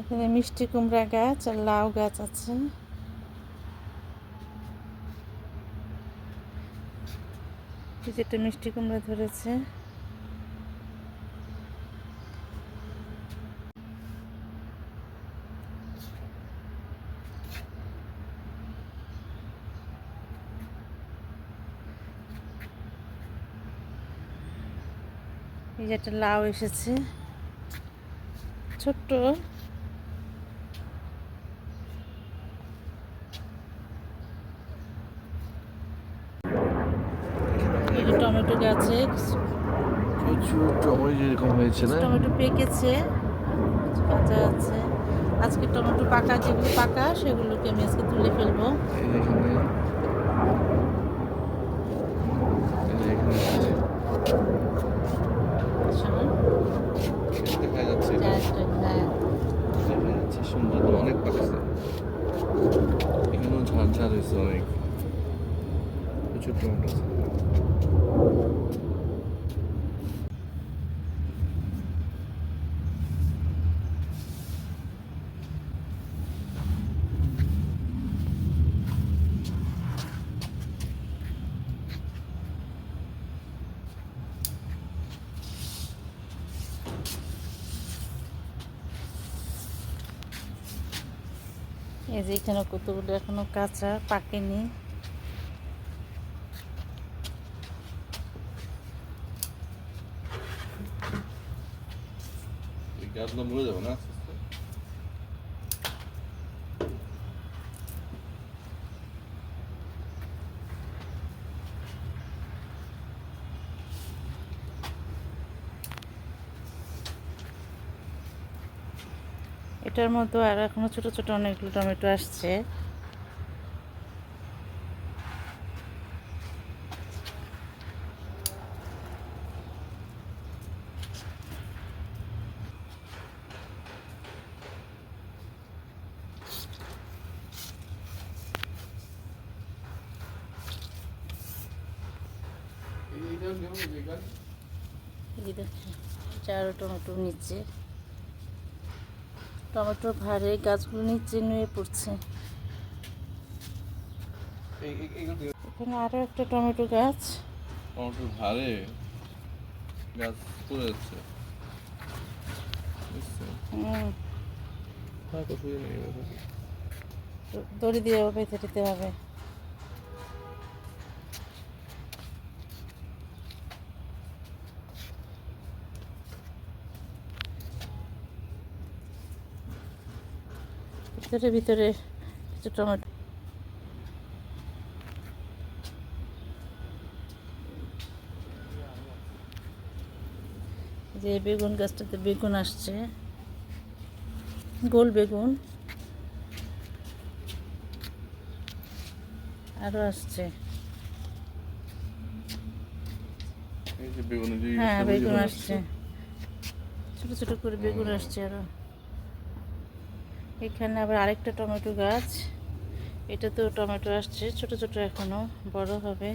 এখানে মিষ্টি কুমড়া গাছ আর লাউ গাছ আছে। একটা মিষ্টি কুমড়া ধরেছে। এই যে একটা লাউ এসেছে। ছোট্ট এই যে টমেটো গাছে প্রচুর টমেটো যেরকম হয়েছে না? টমেটো পেকেছে কিছু কাঁচা আছে। আজকে টমেটো পাকা যেগুলো পাকা সেগুলোকে আমি আজকে তুলে ফেলব। সুন্দর অনেক পাকছে। এখানেও ঝাড় ঝাড় হয়েছে অনেক। প্রচুর টমেটো আছে। এই যে এখানে কতগুলো এখনও কাঁচা পাকেনি। গাছগুলো মরে যাবে না আস্তে আস্তে? এটার মধ্যে আর এখনও ছোট ছোট অনেকগুলো টমেটো আসছে। চারো টমেটো নিচে। টমেটো ভারে গাছগুলো নিচে নুয়ে পড়ছে। এখানে আরও একটা টমেটো গাছ। টমেটো ভারে গাছ পড়ে যাচ্ছে হ্যাঁ? দড়ি দিয়ে বেঁধে দিতে হবে। ভিতরে ভিতরে কিছু টমেটো। যে বেগুন গাছটাতে বেগুন আসছে গোল বেগুন। আরও আসছে। হ্যাঁ বেগুন আসছে। ছোট ছোট করে বেগুন আসছে আরও। এখানে আবার আরেকটা টমেটো গাছ। এটাতেও টমেটো আসছে, ছোট ছোট এখনও, বড় হবে।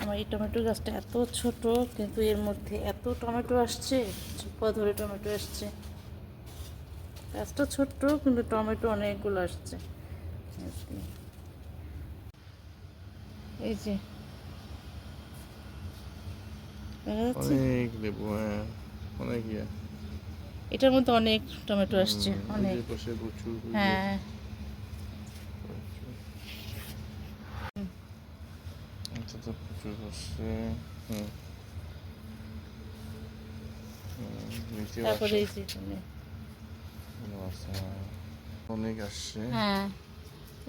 আমার এই টমেটো গাছটা এত ছোট, কিন্তু এর মধ্যে এত টমেটো আসছে, চুপা ধরে টমেটো আসছে। গাছটা ছোট্ট, কিন্তু টমেটো অনেকগুলো আসছে। এই যে? অনেক লেবু হ্যাঁ অনেক ইয়ে। এটার মধ্যে অনেক টমেটো আসছে অনেক। হ্যাঁ। তারপরে এই যে। অনেক আসছে। হ্যাঁ।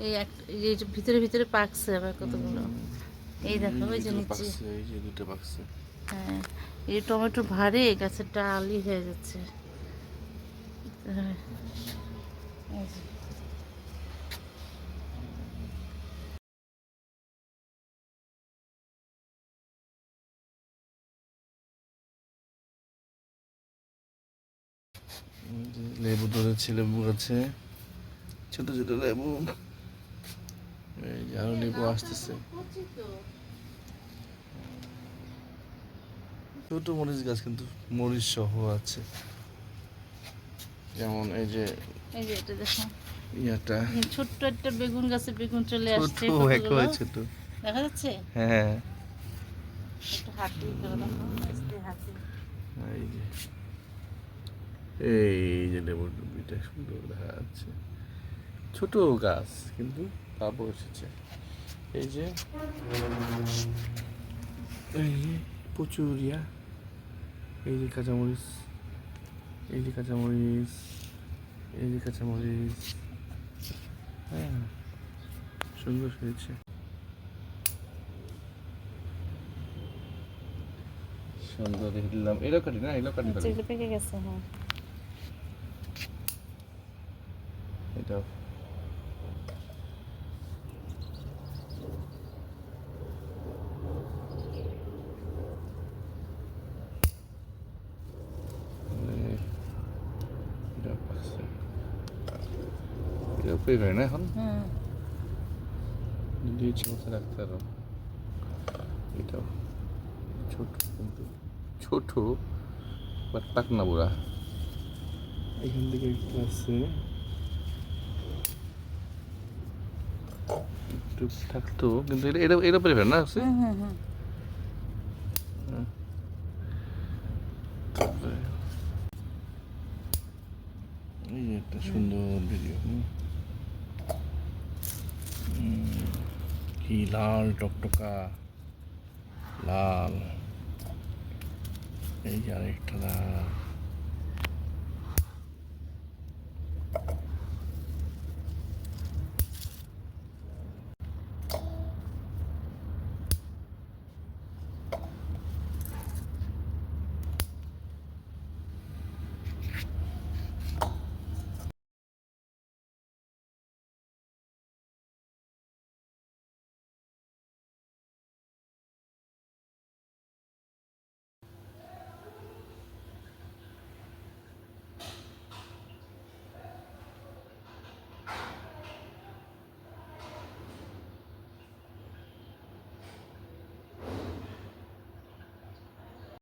এই এক এই যে ভিতরে ভিতরে পাকছে আবার কতগুলো। এই দেখো ওই যে নিচে। এই যে দুটো পাকছে। হ্যাঁ এই টমেটো ভারে গাছের ডালই হয়ে যাচ্ছে। হ্যাঁ। লেবু ধরেছে লেবু গাছে ছোট ছোট লেবু। এই যে আরও লেবু আসতেছে। ছোট মরিচ গাছ কিন্তু মরিচ সহ আছে। যেমন এই যে এই যে এটা দেখো। ইয়াটা। ছোট্ট একটা বেগুন গাছে বেগুন চলে ছোট আসছে একেবারে ছোট। দেখা যাচ্ছে? হ্যাঁ। একটা হাতি করে দেখো। এই হাতি এই যে। এই যে লেবুর ডুবিটা সুন্দর দেখা যাচ্ছে ছোট গাছ কিন্তু তারপর এসেছে। এই যে এই যে প্রচুর এই যে কাঁচামরিচ এই যে কাঁচামরিচ এই যে কাঁচামরিচ। হ্যাঁ সুন্দর হয়েছে। সুন্দর রেখে দিলাম কাটি না এটাও কাটি পেকে গেছে হ্যাঁ। এটাও এই, এটাও পাকছে। পেয়ে যায় না এখন হুম যদি ইচ্ছে মতো রাখতে পারো এটাও ছোট কিন্তু ছোট বাট পাকনা বুড়া এখান থেকে একটা আছে একটু থাকতো কিন্তু এটা এটা এটা পেরে না আছে হুম হুম হুম তারপরে এই একটা সুন্দর ভিডিও কি লাল টকটকা লাল। এই আরেকটা লাল।